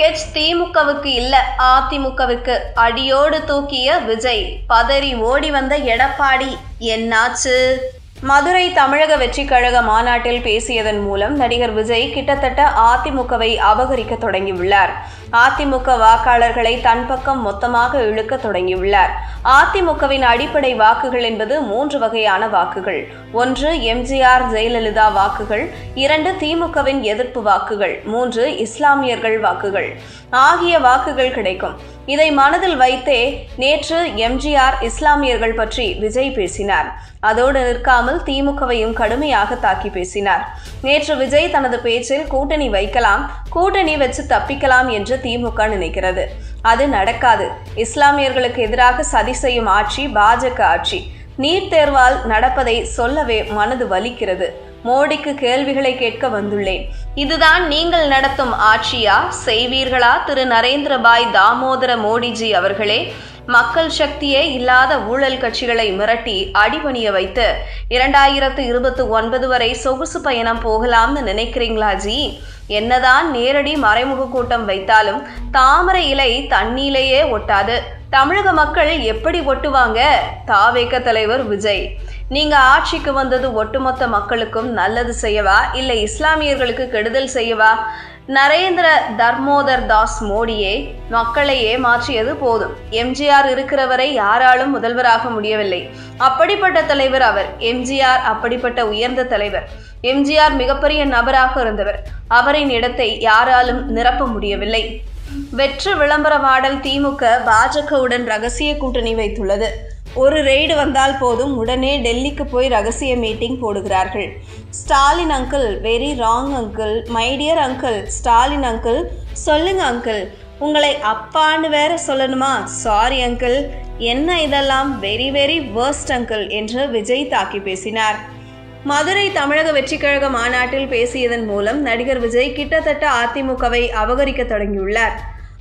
Sketch திமுகவுக்கு இல்ல அதிமுகவுக்கு. அடியோடு தூக்கிய விஜய். பதறி ஓடி வந்த எடப்பாடி என்னாச்சு? மதுரை தமிழக வெற்றிக் கழக மாநாட்டில் பேசியதன் மூலம் நடிகர் விஜய் கிட்டத்தட்ட அதிமுகவை அபகரிக்க தொடங்கியுள்ளார். அதிமுக வாக்காளர்களை தன் பக்கம் மொத்தமாக இழுக்க தொடங்கியுள்ளார். அதிமுகவின் அடிப்படை வாக்குகள் என்பது மூன்று வகையான வாக்குகள். ஒன்று எம்ஜிஆர் ஜெயலலிதா வாக்குகள். இரண்டு திமுகவின் எதிர்ப்பு வாக்குகள். மூன்று இஸ்லாமியர்கள் வாக்குகள். ஆகிய வாக்குகள் கிடைக்கும். இதை மனதில் வைத்தே நேற்று எம்ஜிஆர் இஸ்லாமியர்கள் பற்றி விஜய் பேசினார். அதோடு நிற்காமல் திமுகவையும் கடுமையாக தாக்கி பேசினார். நேற்று விஜய் தனது பேச்சில் கூட்டணி வைக்கலாம் கூட்டணி வச்சு தப்பிக்கலாம் என்று திமுக நினைக்கிறது. அது நடக்காது. இஸ்லாமியர்களுக்கு எதிராக சதி செய்யும் ஆட்சி பாஜக ஆட்சி. நீட் தேர்வால் நடப்பதை சொல்லவே மனது வலிக்கிறது. மோடிக்கு கேள்விகளை கேட்க வந்துள்ளேன். இதுதான் நீங்கள் நடத்தும் ஆட்சியா? செய்வீர்களா? திரு. நரேந்திரபாய் தாமோதர மோடிஜி அவர்களே மக்கள் சக்தியே இல்லாத ஊழல் கட்சிகளை மிரட்டி அடிபணிய வைத்து இரண்டாயிரத்து இருபத்தி ஒன்பது வரை சொகுசு பயணம் போகலாம்னு நினைக்கிறீங்களா ஜி? என்னதான் நேரடி மறைமுக கூட்டம் வைத்தாலும் தாமரை இலை தண்ணீலேயே ஒட்டாது. தமிழக மக்கள் எப்படி ஒட்டுவாங்க? தாவேக்க தலைவர் விஜய் நீங்க ஆட்சிக்கு வந்தது ஒட்டுமொத்த மக்களுக்கும் நல்லது செய்யவா? இல்லை இஸ்லாமியர்களுக்கு கெடுதல் செய்யவா? நரேந்திர தர்மோதர் தாஸ் மோடியே மக்களையே மாற்றியது போதும். எம்ஜிஆர் இருக்கிறவரை யாராலும் முதல்வராக முடியவில்லை. அப்படிப்பட்ட தலைவர் அவர். எம்ஜிஆர் அப்படிப்பட்ட உயர்ந்த தலைவர். எம்ஜிஆர் மிகப்பெரிய நபராக இருந்தவர். அவரின் இடத்தை யாராலும் நிரப்ப முடியவில்லை. வெற்று விளம்பர மாடல் திமுக பாஜகவுடன் ரகசிய கூட்டணி வைத்துள்ளது. ஒரு ரெய்டு வந்தால் போதும் உடனே டெல்லிக்கு போய் ரகசிய மீட்டிங் போடுகிறார்கள். Stalin uncle very wrong uncle my dear uncle Stalin uncle சொல்லுங்க அங்கிள் உங்களை அப்பான்னு வேற சொல்லணுமா? சாரி அங்கிள் என்ன இதெல்லாம்? வெரி வெரி வேர்ஸ்ட் அங்கிள் என்று விஜய் தாக்கி பேசினார். மதுரை தமிழக வெற்றிக்கழக மாநாட்டில் பேசியதன் மூலம் நடிகர் விஜய் கிட்டத்தட்ட அதிமுகவை அபகரிக்க தொடங்கியுள்ளார்.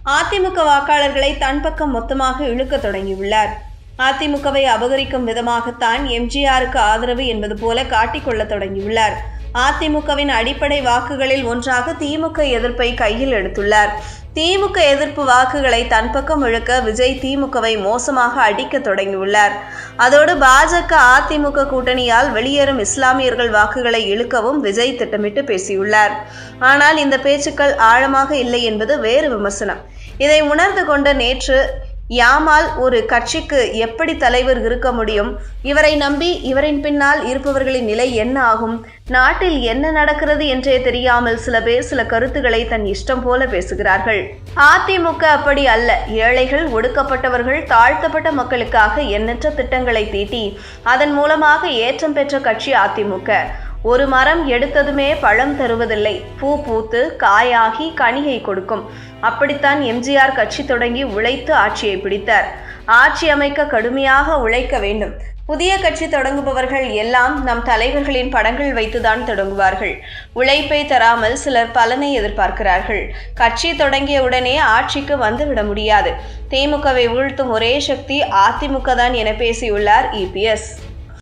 அதிமுக வாக்காளர்களை தன் பக்கம் மொத்தமாக இழுக்க தொடங்கியுள்ளார். அதிமுகவை அபகரிக்கும் விதமாகத்தான் எம்ஜிஆருக்கு ஆதரவு என்பது போல காட்டிக்கொள்ள தொடங்கியுள்ளார். அதிமுகவின் அடிப்படை வாக்குகளில் ஒன்றாக திமுக எதிர்ப்பை கையில் எடுத்துள்ளார். திமுக எதிர்ப்பு வாக்குகளை தன் பக்கம் இழுக்க விஜய் திமுகவை மோசமாக அடிக்க தொடங்கியுள்ளார். அதோடு பாஜக அதிமுக கூட்டணியால் வெளியேறும் இஸ்லாமியர்கள் வாக்குகளை இழுக்கவும் விஜய் திட்டமிட்டு பேசியுள்ளார். ஆனால் இந்த பேச்சுக்கள் ஆழமாக இல்லை என்பது வேறு விமர்சனம். இதை உணர்ந்து கொண்ட நேற்று யாமால் ஒரு கட்சிக்கு எப்படி தலைவர் இருக்க முடியும்? இவரை நம்பி இவரின் பின்னால் இருப்பவர்களின் நிலை என்ன ஆகும்? நாட்டில் என்ன நடக்கிறது என்றே தெரியாமல் சில பேர் சில கருத்துக்களை தன் இஷ்டம் போல பேசுகிறார்கள். அதிமுக அப்படி அல்ல. ஏழைகள் ஒடுக்கப்பட்டவர்கள் தாழ்த்தப்பட்ட மக்களுக்காக எண்ணற்ற திட்டங்களை தீட்டி அதன் மூலமாக ஏற்றம் பெற்ற கட்சி அதிமுக. ஒரு மரம் எடுத்ததுமே பழம் தருவதில்லை. பூ பூத்து காயாகி கனியை கொடுக்கும். அப்படித்தான் எம்ஜிஆர் கட்சி தொடங்கி உழைத்து ஆட்சியை பிடித்தார். ஆட்சி அமைக்க கடுமையாக உழைக்க வேண்டும். புதிய கட்சி தொடங்குபவர்கள் எல்லாம் நம் தலைவர்களின் படங்கள் வைத்துதான் தொடங்குவார்கள். உழைப்பை தராமல் சிலர் பலனை எதிர்பார்க்கிறார்கள். கட்சி தொடங்கிய உடனே ஆட்சிக்கு வந்துவிட முடியாது. திமுகவை வீழ்த்தும் ஒரே சக்தி அதிமுக தான் என பேசியுள்ளார் இபிஎஸ்